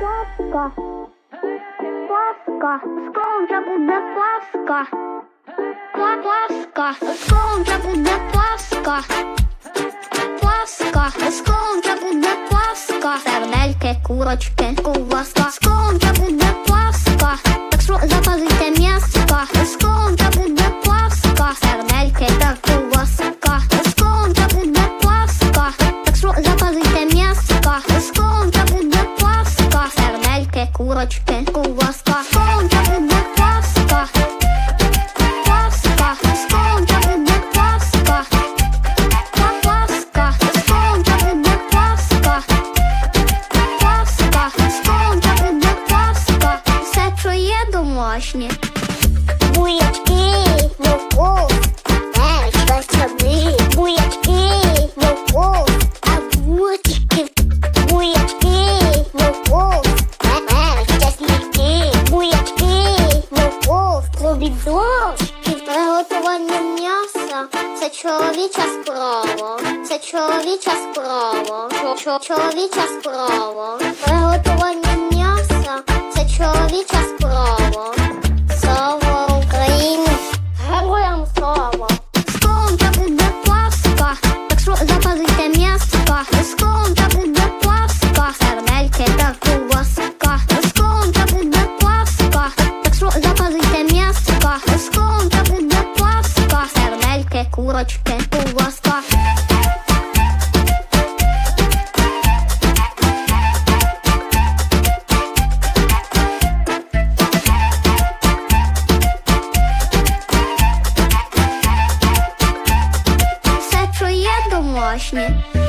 Паска. Паска. Скоро вже буде Паска. Паска. Скоро вже буде Паска. Паска. Скоро буде Паска. Сердельки, курочки, ковбаска. Скоро буде Паска. Курочки, ковбаска. Скоро вже буде Паска. Паска. Скоро вже буде Паска. Паска, сконча буде Паска. Паска, сконча буде Паска. Все, що є домашнє. Буячки, морков, морков, і Приготування м'яса це чоловіча справа. Це чоловіча справа. Чоловіча справа. курочки у вас, Все чує.